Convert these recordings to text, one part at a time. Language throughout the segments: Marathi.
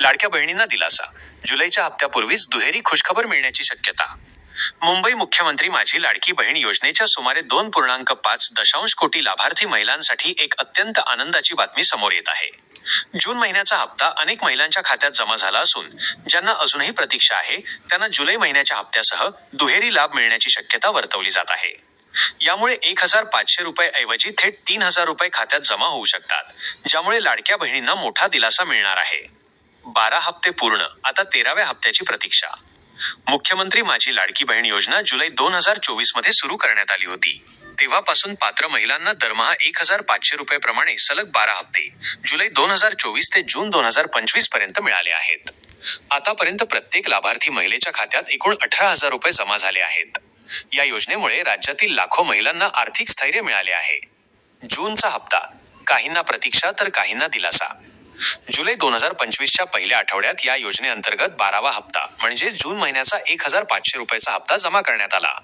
लाडक्या बहिणींना दिलासा. जुलैच्या हप्त्यापूर्वीच दुहेरी खुशखबर मिळण्याची शक्यता. मुंबई मुख्यमंत्री माझी लाडकी बहीण योजनेच्या सुमारे दोन पूर्णांक पाच दशांश कोटी लाभार्थी महिलांसाठी एक अत्यंत आनंदाची बातमी समोर येत आहे. जून महिन्याचा हप्ता अनेक महिलांच्या खात्यात जमा झाला असून ज्यांना अजूनही प्रतीक्षा आहे त्यांना जुलै महिन्याच्या हप्त्यासह दुहेरी लाभ मिळण्याची शक्यता वर्तवली जात आहे. यामुळे एक हजार पाचशे रुपये ऐवजी थेट तीन हजार रुपये खात्यात जमा होऊ शकतात ज्यामुळे लाडक्या बहिणींना मोठा दिलासा मिळणार आहे. बारा हप्ते पूर्ण आता तेराव्या हप्त्याची प्रतीक्षा. मुख्यमंत्री माझी लाडकी बहीण योजना जुलै दोन हजार चोवीसमध्ये सुरू करण्यात आली होती. तेव्हापासून पात्र महिलांना दरमहा एक हजार पाचशे रुपये प्रमाणे सलग बारा हप्ते जुलै दोन हजार चोवीस ते जून दोन हजार पंचवीसपर्यंत मिळाले आहेत. आतापर्यंत प्रत्येक लाभार्थी महिलेच्या खात्यात एकूण अठरा हजार रुपये जमा झाले आहेत. या योजनेमुळे राज्यातील लाखो महिलांना आर्थिक स्थैर्य मिळाले आहे. जूनचा हप्ता काहींना प्रतीक्षा तर काहींना दिलासा. जुलै दोन हजार पंचवीसच्या पहिल्या आठवड्यात या योजनेअंतर्गत बारावा हप्ता म्हणजे जून महिन्याचा एक हजार पाचशे रुपयाचा हप्ता जमा करण्यात आला.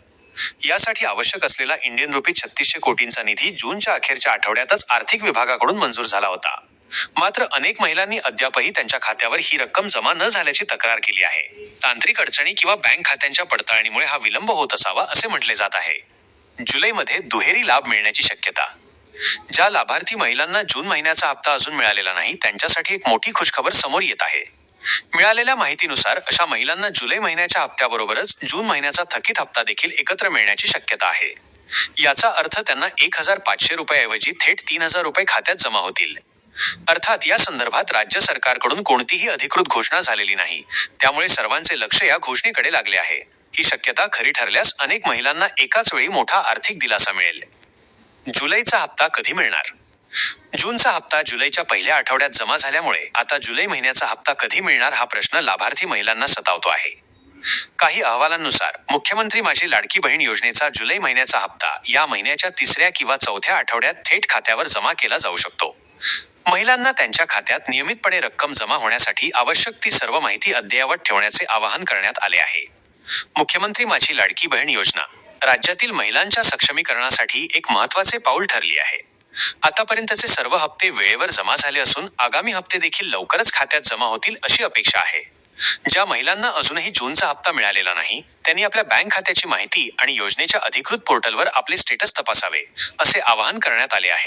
यासाठी आवश्यक असलेला इंडियन रुपी छत्तीसशे कोटींचा निधी जूनच्या अखेरच्या आठवड्यातच आर्थिक विभागाकडून मंजूर झाला होता. मात्र अनेक महिलांनी अद्यापही त्यांच्या खात्यावर ही रक्कम जमा न झाल्याची तक्रार केली आहे. तांत्रिक अडचणी किंवा बँक खात्यांच्या पडताळणीमुळे हा विलंब होत असावा असे म्हटले जात आहे. जुलैमध्ये दुहेरी लाभ मिळण्याची शक्यता ज्या लाभार्थी महिलांना जून महिन्याचा हप्ता अजून मिळालेला नाही त्यांच्यासाठी एक मोठी खुशखबर समोर येत आहे. मिळालेल्या माहितीनुसार अशा महिलांना जुलै महिन्याच्या हप्त्याबरोबरच जून महिन्याचा थकीत हप्ता देखील एकत्र मिळण्याची शक्यता आहे. याचा अर्थ त्यांना एक हजार पाचशे रुपयाऐवजी थेट तीन हजार रुपये खात्यात जमा होतील. अर्थात या संदर्भात राज्य सरकारकडून कोणतीही अधिकृत घोषणा झालेली नाही. त्यामुळे सर्वांचे लक्ष या घोषणेकडे लागले आहे. ही शक्यता खरी ठरल्यास अनेक महिलांना एकाच वेळी मोठा आर्थिक दिलासा मिळेल. जुलैचा हप्ता कधी मिळणार? जूनचा हप्ता जुलैच्या पहिल्या आठवड्यात जमा झाल्यामुळे आता जुलै महिन्याचा हप्ता कधी मिळणार हा प्रश्न लाभार्थी महिलांना सतावतो आहे. काही अहवालांनुसार मुख्यमंत्री माझी लाडकी बहीण योजनेचा जुलै महिन्याचा हप्ता या महिन्याच्या तिसऱ्या किंवा चौथ्या आठवड्यात थेट खात्यावर जमा केला जाऊ शकतो. महिलांना त्यांच्या खात्यात नियमितपणे रक्कम जमा होण्यासाठी आवश्यक ती सर्व माहिती अद्ययावत ठेवण्याचे आवाहन करण्यात आले आहे. मुख्यमंत्री माझी लाडकी बहीण योजना राज्यातील महिलांच्या सक्षमीकरणासाठी एक महत्त्वाचे पाऊल ठरली आहे. आतापर्यंतचे सर्व हप्ते वेळेवर जमा झाले असून आगामी हप्ते देखील लवकरच खात्यात जमा होतील अशी अपेक्षा आहे. ज्या महिलांना अजूनही जूनचा हप्ता मिळालेला नाही त्यांनी आपल्या बँक खात्याची माहिती आणि योजनेच्या अधिकृत पोर्टलवर आपले स्टेटस तपासावे असे आवाहन करण्यात आले आहे.